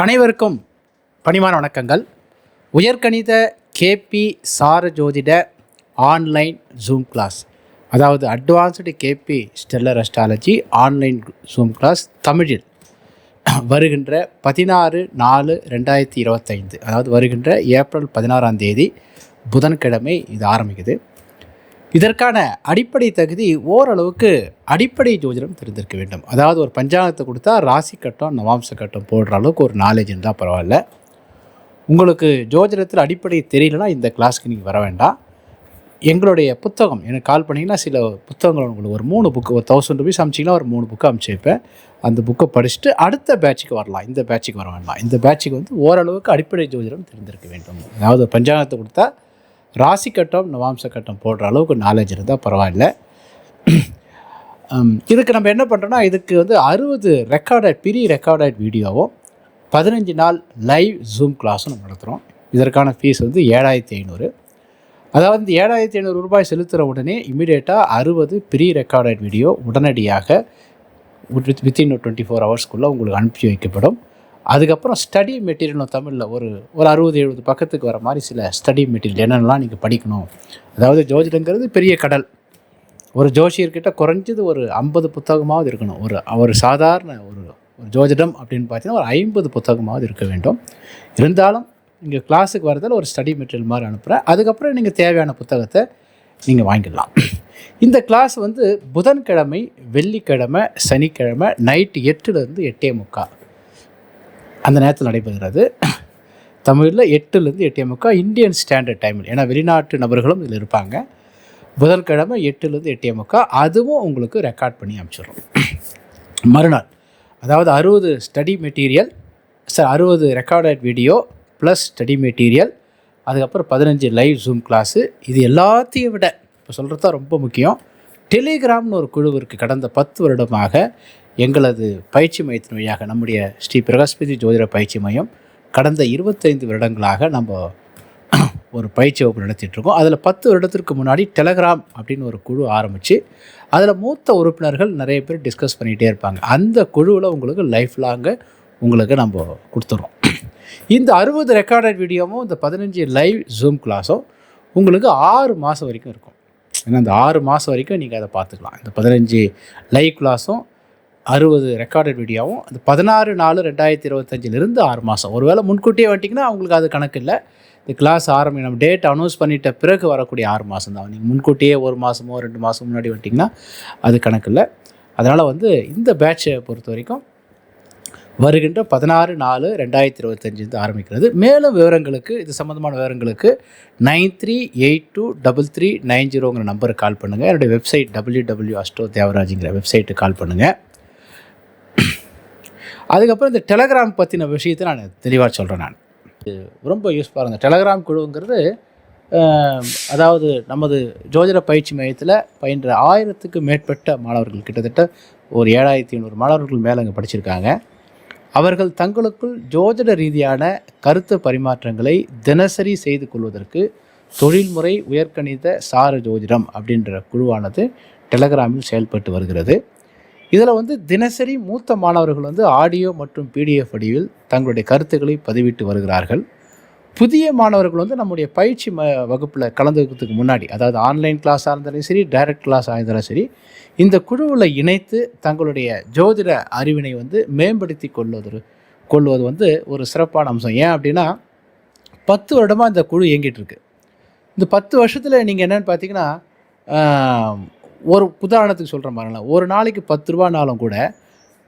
அனைவருக்கும் பணிவான வணக்கங்கள். உயர்கணித கேபி சார ஜோதிட ஆன்லைன் ஜூம் கிளாஸ் அதாவது advanced KP stellar astrology online Zoom class தமிழில் வருகின்ற பதினாறு நாலு ரெண்டாயிரத்தி இருபத்தைந்து. அதாவது வருகின்ற ஏப்ரல் பதினாறாம் தேதி புதன்கிழமை இது ஆரம்பிக்குது. இதற்கான அடிப்படை தகுதி ஓரளவுக்கு அடிப்படை ஜோதிடம் தெரிந்திருக்க வேண்டும். அதாவது ஒரு பஞ்சாங்கத்தை கொடுத்தா ராசி கட்டம் நவாம்ச கட்டம் போடுற அளவுக்கு ஒரு நாலேஜ் இருந்தால் பரவாயில்ல. உங்களுக்கு ஜோதிடத்தில் அடிப்படை தெரியலனா இந்த கிளாஸ்க்கு நீங்கள் வர வேண்டாம். எங்களுடைய புத்தகம் எனக்கு கால் பண்ணிங்கன்னா சில புத்தகங்கள் உங்களுக்கு ஒரு மூணு புக்கு ஒரு தௌசண்ட் ருபீஸ் அமிச்சிங்கன்னா ஒரு மூணு புக்கு அமுச்சு வைப்பேன். அந்த புக்கை படிச்சுட்டு அடுத்த பேட்சுக்கு வரலாம். இந்த பேட்சுக்கு வர வேண்டாம். இந்த பேட்சுக்கு வந்து ஓரளவுக்கு அடிப்படை ஜோதிடம் தெரிந்திருக்க வேண்டும். அதாவது பஞ்சாங்கத்தை கொடுத்தா ராசி கட்டம் நவாம்ச கட்டம் போடுற அளவுக்கு நாலேஜ் இருந்தால் பரவாயில்ல. இதுக்கு நம்ம என்ன பண்ணுறோன்னா இதுக்கு வந்து அறுபது ரெக்கார்டட் ப்ரீ ரெக்கார்டட் வீடியோவும் பதினஞ்சு நாள் லைவ் ஜூம் கிளாஸும் நம்ம நடத்துகிறோம் இதற்கான ஃபீஸ் வந்து ஏழாயிரத்தி ஐநூறு. அதாவது இந்த ஏழாயிரத்தி ஐநூறு ரூபாய் செலுத்துகிற உடனே இமீடியட்டாக அறுபது ப்ரீ ரெக்கார்டட் வீடியோ உடனடியாக வித்தின் டுவெண்ட்டி ஃபோர் ஹவர்ஸ்க்குள்ளே உங்களுக்கு அனுப்பி வைக்கப்படும். அதுக்கப்புறம் ஸ்டடி மெட்டீரியலும் தமிழில் ஒரு ஒரு அறுபது எழுபது பக்கத்துக்கு வர மாதிரி சில ஸ்டடி மெட்டீரியல் என்னென்னலாம் நீங்கள் படிக்கணும். அதாவது ஜோதிடங்கிறது பெரிய கடல். ஒரு ஜோஷியர்கிட்ட குறைஞ்சது ஒரு ஐம்பது புத்தகமாவது இருக்கணும். ஒரு ஒரு சாதாரண ஒரு ஒரு ஜோதிடம் அப்படின்னு பார்த்தீங்கன்னா ஒரு ஐம்பது புத்தகமாவது இருக்க வேண்டும். இருந்தாலும் நீங்கள் கிளாஸுக்கு வரதில் ஒரு ஸ்டடி மெட்டீரியல் மாதிரி அனுப்புகிறேன் அதுக்கப்புறம் நீங்கள் தேவையான புத்தகத்தை நீங்கள் வாங்கிடலாம். இந்த கிளாஸ் வந்து புதன்கிழமை வெள்ளிக்கிழமை சனிக்கிழமை நைட்டு எட்டுலேருந்து எட்டே முக்கால். அந்த நேரத்தில் நடைபெறுகிறது. தமிழில் எட்டுலேருந்து எட்டே முக்கால் இந்தியன் ஸ்டாண்டர்ட் டைமில். ஏன்னா வெளிநாட்டு நபர்களும் இதில் இருப்பாங்க. புதன்கிழமை எட்டுலேருந்து எட்டே முக்கால் அதுவும் உங்களுக்கு ரெக்கார்ட் பண்ணி அமைச்சிடுறோம் மறுநாள் அதாவது அறுபது ஸ்டடி மெட்டீரியல் சார் அறுபது recorded video plus study material அதுக்கப்புறம் பதினஞ்சு லைவ் ஜூம் கிளாஸு இது எல்லாத்தையும் விட இப்போ சொல்கிறது தான் ரொம்ப முக்கியம் டெலிகிராம்னு ஒரு குழு இருக்குது. கடந்த பத்து வருடமாக எங்களது பயிற்சி மையத்தின் வழியாக நம்முடைய ஸ்ரீ பிரகாஷ்பதி ஜோதிட பயிற்சி மையம் கடந்த இருபத்தைந்து வருடங்களாக நம்ம ஒரு பயிற்சி வகுப்பு நடத்திட்டுருக்கோம். அதில் பத்து வருடத்திற்கு முன்னாடி டெலகிராம் அப்படின்னு ஒரு குழு ஆரம்பித்து அதில் மூத்த உறுப்பினர்கள் நிறைய பேர் டிஸ்கஸ் பண்ணிகிட்டே இருப்பாங்க. அந்த குழுவில் உங்களுக்கு லைஃப் லாங்கு உங்களுக்கு நம்ம கொடுத்துட்றோம் இந்த அறுபது ரெக்கார்டட் வீடியோவும் இந்த பதினஞ்சு லைவ் ஜூம் கிளாஸும் உங்களுக்கு ஆறு மாதம் வரைக்கும் இருக்கும். ஏன்னா இந்த ஆறு மாதம் வரைக்கும் நீங்கள் அதை பார்த்துக்கலாம். இந்த பதினஞ்சு லைவ் கிளாஸும் அறுபது ரெக்கார்டட் வீடியோவும் அந்த பதினாறு நாலு ரெண்டாயிரத்தி இருபத்தஞ்சிலிருந்து ஆறு மாதம் ஒருவேளை முன்கூட்டியே வந்துட்டிங்கன்னா உங்களுக்கு அது கணக்கு இல்லை. இந்த கிளாஸ் ஆரம்பி நம்ம டேட் அனௌன்ஸ் பண்ணிட்ட பிறகு வரக்கூடிய ஆறு மாதம் தான். நீங்கள் முன்கூட்டியே ஒரு மாதமோ ரெண்டு மாதம் முன்னாடி வந்துட்டிங்கன்னா அது கணக்கு இல்லை. அதனால் வந்து இந்த பேட்சை பொறுத்த வரைக்கும் வருகின்ற பதினாறு நாலு ரெண்டாயிரத்தி இருபத்தஞ்சிலிருந்து ஆரம்பிக்கிறது. மேலும் விவரங்களுக்கு இது சம்மந்தமான விவரங்களுக்கு nine three eight two double three nine ஜீரோங்கிற நம்பருக்கு கால் பண்ணுங்கள் என்னுடைய வெப்சைட் டபிள்யூ டபிள்யூ அஸ்டோ தேவராஜுங்கிற வெப்சைட்டுக்கு கால் பண்ணுங்கள் அதுக்கப்புறம் இந்த டெலகிராம் பற்றின விஷயத்தை நான் தெளிவாக சொல்கிறேன் நான். இது ரொம்ப யூஸ்ஃபுல்லாக இருந்த டெலகிராம் குழுங்கிறது அதாவது நமது ஜோதிட பயிற்சி மையத்தில் பயின்ற ஆயிரத்துக்கு மேற்பட்ட மாணவர்கள் கிட்டத்தட்ட ஒரு ஏழாயிரத்தி ஐநூறு மாணவர்கள் மேலே அங்கே படிச்சிருக்காங்க. அவர்கள் தங்களுக்குள் ஜோதிட ரீதியான கருத்து பரிமாற்றங்களை தினசரி செய்து கொள்வதற்கு தொழில்முறை உயர்கணித சார ஜோதிடம் அப்படின்ற குழுவானது டெலகிராமில் செயல்பட்டு வருகிறது. இதில் வந்து தினசரி மூத்த மாணவர்கள் வந்து ஆடியோ மற்றும் பிடிஎஃப் வடிவில் தங்களுடைய கருத்துக்களை பதிவிட்டு வருகிறார்கள். புதிய மாணவர்கள் வந்து நம்முடைய பயிற்சி ம வகுப்பில் கலந்துக்கிறதுக்கு முன்னாடி அதாவது ஆன்லைன் கிளாஸாக இருந்தாலும் சரி டைரக்ட் கிளாஸாக இருந்தாலும் சரி இந்த குழுவில் இணைத்து தங்களுடைய ஜோதிட அறிவினை வந்து மேம்படுத்தி கொள்வது கொள்வது வந்து ஒரு சிறப்பான அம்சம். ஏன் அப்படின்னா பத்து வருடமாக இந்த குழு இயங்கிட்டு இருக்கு. இந்த பத்து வருஷத்தில் நீங்கள் என்னென்னு பார்த்தீங்கன்னா ஒரு உதாரணத்துக்கு சொல்கிற மாதிரிலாம் ஒரு நாளைக்கு பத்து ரூபானாலும் கூட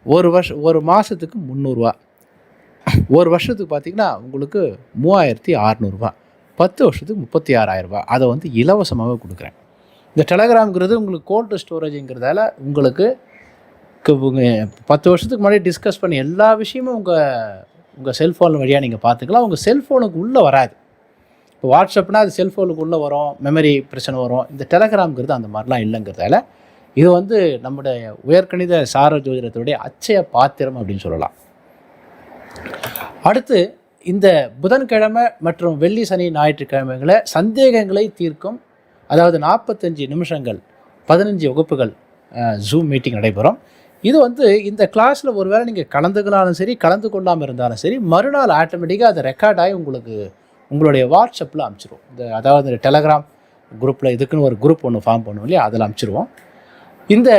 ஒரு வருஷம் ஒரு மாதத்துக்கு முந்நூறுரூவா ஒரு வருஷத்துக்கு பார்த்தீங்கன்னா உங்களுக்கு மூவாயிரத்தி அறநூறுபா பத்து வருஷத்துக்கு முப்பத்தி ஆறாயிரரூபா அதை வந்து இலவசமாக கொடுக்குறேன். இந்த டெலகிராம்ங்கிறது உங்களுக்கு கோல்டு ஸ்டோரேஜுங்கிறதால உங்களுக்கு பத்து வருஷத்துக்கு முன்னாடி டிஸ்கஸ் பண்ணி எல்லா விஷயமும் உங்கள் உங்கள் செல்ஃபோன் வழியாக நீங்கள் பார்த்துக்கலாம். உங்கள் செல்ஃபோனுக்கு உள்ளே வராது. இப்போ வாட்ஸ்அப்னா அது செல்ஃபோனுக்குள்ளே வரும் மெமரி பிரச்சனை வரும். இந்த டெலகிராம்ங்கிறது அந்த மாதிரிலாம் இல்லைங்கிறதால இது வந்து நம்முடைய உயர்கணித சார ஜோதிடத்தினுடைய அச்சய பாத்திரம் அப்படின்னு சொல்லலாம். அடுத்து இந்த புதன்கிழமை மற்றும் வெள்ளி சனி ஞாயிற்றுக்கிழமைகளை சந்தேகங்களை தீர்க்கும் அதாவது நாற்பத்தஞ்சு நிமிஷங்கள் பதினஞ்சு வகுப்புகள் ஜூம் மீட்டிங் நடைபெறும். இது வந்து இந்த கிளாஸில் ஒருவேளை நீங்கள் கலந்துக்கினாலும் சரி கலந்து கொள்ளாமல் இருந்தாலும் சரி மறுநாள் ஆட்டோமேட்டிக்காக அது ரெக்கார்ட் ஆகி உங்களுக்கு உங்களுடைய வாட்ஸ்அப்பில் அனுப்பிச்சிருவோம் இந்த அதாவது இந்த டெலகிராம் குரூப்பில் இதுக்குன்னு ஒரு குரூப் ஒன்று ஃபார்ம் பண்ணுவோம் இல்லையா? அதில் அனுப்பிச்சிருவோம் இந்த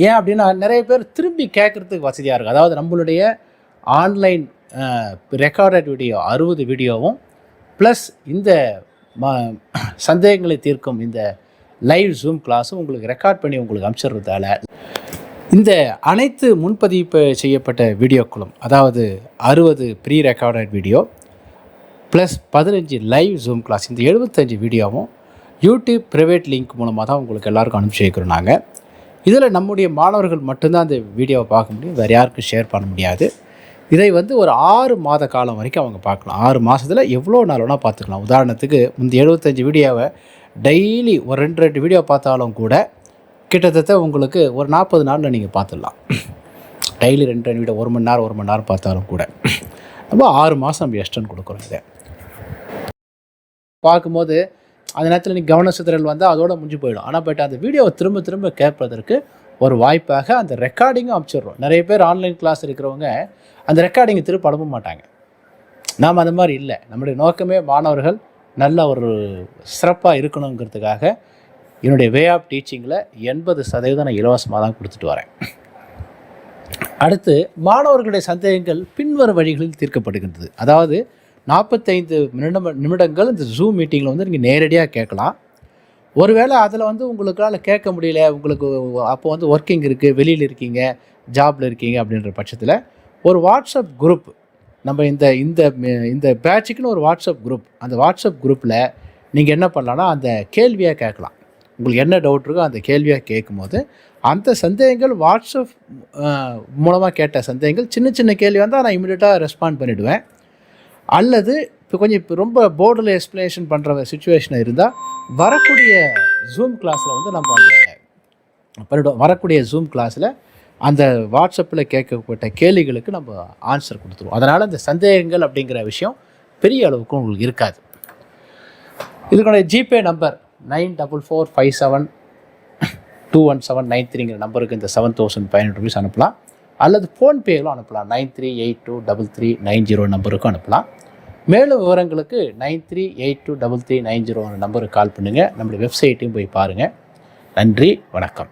ஏன் அப்படின்னா நிறைய பேர் திரும்பி கேட்குறதுக்கு வசதியாக இருக்கும் அதாவது நம்மளுடைய ஆன்லைன் ரெக்கார்டட் வீடியோ அறுபது வீடியோவும் ப்ளஸ் இந்த ம சந்தேகங்களை தீர்க்கும் இந்த லைவ் ஜூம் கிளாஸும் உங்களுக்கு ரெக்கார்ட் பண்ணி உங்களுக்கு அனுப்பிச்சிடுறதால இந்த அனைத்து முன்பதிவு செய்யப்பட்ட வீடியோக்களும் அதாவது அறுபது ப்ரீ ரெக்கார்டட் வீடியோ ப்ளஸ் பதினஞ்சு லைவ் ஜூம் கிளாஸ் இந்த எழுபத்தஞ்சு வீடியோவும் யூடியூப் ப்ரைவேட் லிங்க் மூலமாக தான் உங்களுக்கு எல்லாருக்கும் அனுப்பிச்சி வைக்கிறோம் நாங்கள் இதில் நம்முடைய மாணவர்கள் மட்டும்தான் அந்த வீடியோவை பார்க்க முடியும். வேறு யாருக்கும் ஷேர் பண்ண முடியாது. இதை வந்து ஒரு ஆறு மாத காலம் வரைக்கும் அவங்க பார்க்கலாம். ஆறு மாதத்தில் எவ்வளோ நாள் வேணால் பார்த்துக்கலாம். உதாரணத்துக்கு இந்த எழுபத்தஞ்சு வீடியோவை டெய்லி ஒரு ரெண்டு ரெண்டு வீடியோ பார்த்தாலும் கூட கிட்டத்தட்ட உங்களுக்கு ஒரு நாற்பது நாளில் நீங்கள் பார்த்துடலாம். டெய்லி ரெண்டு ரெண்டு வீடியோ ஒரு மணி நேரம் ஒரு மணி நேரம் பார்த்தாலும் கூட. நம்ம ஆறு மாதம் நம்ம எக்ஸ்டன் கொடுக்குறோம் இதை. பார்க்கும்போது அந்த நேரத்தில் நீ கவன சிதறல் வந்தால் அதோட முடிஞ்சு போயிடும். ஆனால் பட் அந்த வீடியோவை திரும்ப திரும்ப கேட்பதற்கு ஒரு வாய்ப்பாக அந்த ரெக்கார்டிங்கும் அமைச்சிடுறோம். நிறைய பேர் ஆன்லைன் கிளாஸ் இருக்கிறவங்க அந்த ரெக்கார்டிங்கை திரும்ப அனுப்ப மாட்டாங்க. நாம் அந்த மாதிரி இல்லை. நம்முடைய நோக்கமே மாணவர்கள் நல்ல ஒரு சிறப்பாக இருக்கணுங்கிறதுக்காக என்னுடைய வே ஆஃப் டீச்சிங்கில் எண்பது சதவீதம் நான் இலவசமாக தான் கொடுத்துட்டு வரேன். அடுத்து மாணவர்களுடைய சந்தேகங்கள் பின்வரும் வழிகளில் தீர்க்கப்படுகின்றது. அதாவது நாற்பத்தைந்து நிமிடம் நிமிடங்கள் இந்த ஜூம் மீட்டிங்கில் வந்து நீங்கள் நேரடியாக கேட்கலாம். ஒருவேளை அதில் வந்து உங்களுக்கால் கேட்க முடியல உங்களுக்கு அப்போ வந்து ஒர்க்கிங் இருக்குது வெளியில் இருக்கீங்க ஜாபில் இருக்கீங்க அப்படின்ற பட்சத்தில் ஒரு வாட்ஸ்அப் குரூப் நம்ம இந்த இந்த இந்த பேட்சுக்குன்னு ஒரு வாட்ஸ்அப் குரூப் அந்த வாட்ஸ்அப் குரூப்பில் நீங்கள் என்ன பண்ணலான்னா அந்த கேள்வியாக கேட்கலாம். உங்களுக்கு என்ன டவுட் இருக்கோ அந்த கேள்வியாக கேட்கும்போது அந்த சந்தேகங்கள் வாட்ஸ்அப் மூலமாக கேட்ட சந்தேகங்கள் சின்ன சின்ன கேள்வி வந்தால் நான் இமீடியட்டாக ரெஸ்பாண்ட் பண்ணிவிடுவேன் அல்லது இப்போ கொஞ்சம் இப்போ ரொம்ப போர்டில் எக்ஸ்ப்ளனேஷன் பண்ணுற சுச்சுவேஷன் இருந்தால் வரக்கூடிய ஜூம் கிளாஸில் வந்து நம்ம அந்த பண்ணிவிடுவோம் வரக்கூடிய ஜூம் கிளாஸில் அந்த வாட்ஸ்அப்பில் கேட்கப்பட்ட கேள்விகளுக்கு நம்ம ஆன்சர் கொடுத்துருவோம். அதனால் அந்த சந்தேகங்கள் அப்படிங்கிற விஷயம் பெரிய அளவுக்கு உங்களுக்கு இருக்காது. இதுக்கான GPay number nine double four five seven two one seven nine த்ரீங்கிற நம்பருக்கு இந்த seven thousand five hundred rupees அனுப்பலாம். அல்லது ஃபோன்பேயிலும் அனுப்பலாம். Nine three eight two double three nine zero நம்பருக்கும் அனுப்பலாம். மேலும் விவரங்களுக்கு nine three eight two double three nine zero நம்பருக்கு கால் பண்ணுங்கள் நம்மளுடைய வெப்சைட்டையும் போய் பாருங்கள் நன்றி வணக்கம்.